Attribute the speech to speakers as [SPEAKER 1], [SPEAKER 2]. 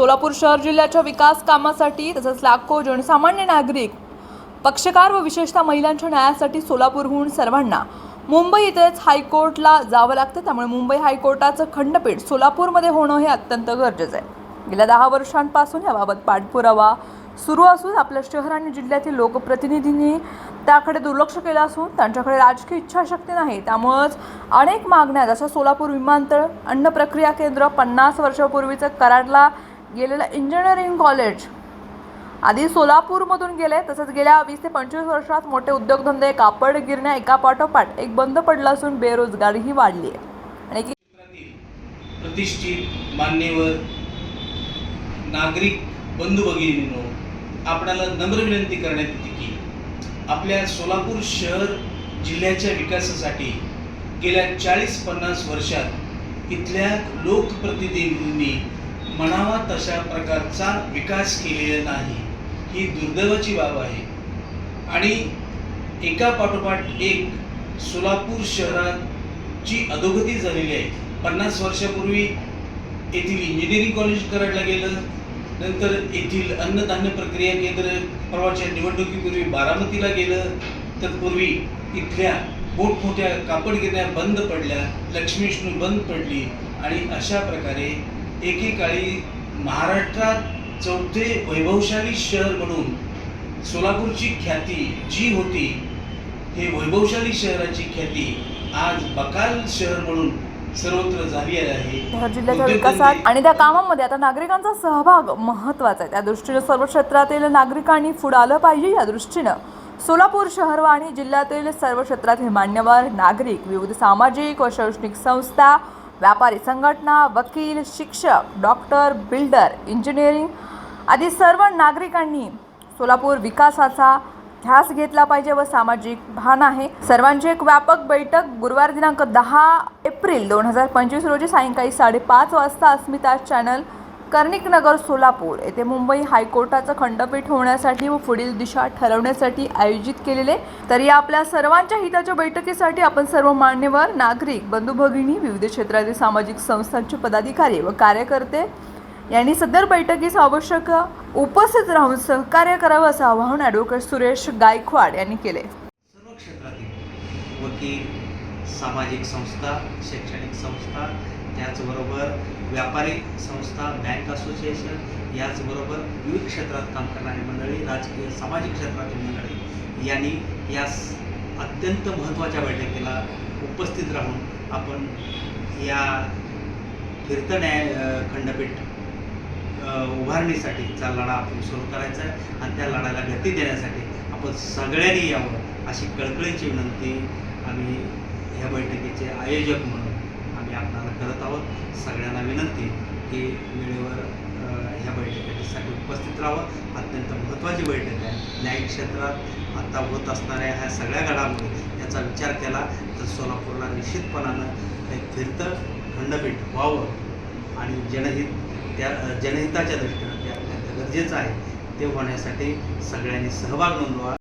[SPEAKER 1] सोलापूर शहर जिल्ह्याच्या विकास कामासाठी तसंच लाखो जनसामान्य नागरिक पक्षकार व विशेषतः महिलांच्या न्यायासाठी सोलापूरहून सर्वांना मुंबई इथेच हायकोर्टला जावं लागतं. त्यामुळे मुंबई हायकोर्टाचं खंडपीठ सोलापूरमध्ये होणं हे अत्यंत गरजेचं आहे. गेल्या दहा वर्षांपासून याबाबत पाठपुरावा सुरू असून आपल्या शहर आणि जिल्ह्यातील लोकप्रतिनिधींनी त्याकडे दुर्लक्ष केलं असून त्यांच्याकडे राजकीय इच्छाशक्ती नाही. त्यामुळंच अनेक मागण्या जसं सोलापूर विमानतळ अन्न प्रक्रिया केंद्र पन्नास वर्षापूर्वीचं कराडला गेलेलं इंजिनिअरिंग कॉलेज आधी सोलापूरमधून गेले तसंच गेल्या वीस ते पंचवीस वर्षात मोठे उद्योगधंदे कापड गिरण्या एका पाठोपाठ एक बंद पडला असून बेरोजगारीही वाढली आहे. आणि
[SPEAKER 2] प्रतिष्ठित मान्यवर नागरिक बंधू भगिनींनो आपणाला नम्र विनंती करण्यात येते की आपल्या सोलापूर शहर जिल्ह्याच्या विकासासाठी गेल्या चाळीस पन्नास वर्षात इथल्या लोकप्रतिनिधींनी म्हणावा तशा प्रकारचा विकास केलेला नाही. ही दुर्दैवाची बाब आहे. आणि एका पाठोपाठ एक सोलापूर शहराची अधोगती झालेली आहे. पन्नास वर्षापूर्वी येथील इंजिनिअरिंग कॉलेज करायला गेलं. नंतर येथील अन्नधान्य प्रक्रिया केंद्र परवाच्या निवडणुकीपूर्वी बारामतीला गेलं. तत्पूर्वी इथल्या मोठमोठ्या कापड गिरण्या बंद पडल्या. लक्ष्मीष्णू बंद पडली. आणि अशा प्रकारे एकेकाळी महाराष्ट्रात चौथे वैभवशाली शहर म्हणून सोलापूरची ख्याती जी होती हे वैभवशाली शहराची ख्याती आज बकाल शहर म्हणून सर्वत्र झाली आहे.
[SPEAKER 1] जिल्ह्याच्या विकासात आणि त्या कामामध्ये आता नागरिकांचा सहभाग महत्त्वाचा आहे. त्या दृष्टीनं सर्व क्षेत्रातील नागरिकांनी पुढे आलं पाहिजे या दृष्टीनं. सोलापूर शहर आणि जिल्ह्यातील सर्व क्षेत्रातील मान्यवर नागरिक विविध सामाजिक व शैक्षणिक संस्था व्यापारी संघटना वकील शिक्षक डॉक्टर बिल्डर इंजिनिअरिंग आदी सर्व नागरिकांनी सोलापूर विकासाचा ध्यास घेतला पाहिजे व सामाजिक भान आहे. सर्वांची एक व्यापक बैठक गुरुवार दिनांक दहा एप्रिल दोन हजार पंचवीस रोजी सायंकाळी साडेपाच वाजता अस्मिता चॅनल कर्णिकनगर सोलापूर येथे मुंबई हायकोर्टाचं खंडपीठ होण्यासाठी व पुढील दिशा ठरवण्यासाठी आयोजित केलेले तर या आपल्या सर्वांच्या हिताच्या बैठकीसाठी आपण सर्व मान्यवर नागरिक बंधू भगिनी विविध क्षेत्रातील सामाजिक संस्थांचे पदाधिकारी व कार्यकर्ते यांनी सदर बैठकीस आवश्यक उपस्थित राहून सहकार्य करावं असं आवाहन ॲडव्होकेट सुरेश गायकवाड यांनी केले.
[SPEAKER 3] सर्व क्षेत्रातील वकील सामाजिक संस्था शैक्षणिक संस्था त्याचबरोबर व्यापारी संस्था बँक असोसिएशन याचबरोबर विविध क्षेत्रात काम करणारी मंडळी राजकीय सामाजिक क्षेत्रातील मंडळी यांनी या अत्यंत महत्त्वाच्या बैठकीला उपस्थित राहून आपण या फिरतं न्याय खंडपीठ उभारणीसाठीचा लढा आपण सुरू करायचा आहे आणि त्या लढ्याला गती देण्यासाठी आपण सगळ्यांनी यावं अशी कळकळीची विनंती आम्ही ह्या बैठकीचे आयोजक म्हणून आपणाला करत आहोत. सगळ्यांना विनंती की वेळेवर ह्या बैठकीसाठी उपस्थित राहावं. अत्यंत महत्त्वाची बैठक आहे. न्यायिक क्षेत्रात आता होत असणाऱ्या ह्या सगळ्या घडामोडी याचा विचार केला तर सोलापूरला निश्चितपणानं एक फिरतं खंडपीठ व्हावं. आणि जनहित त्या जनहिताच्या दृष्टीनं ते अत्यंत गरजेचं आहे. ते होण्यासाठी सगळ्यांनी सहभाग नोंदवा.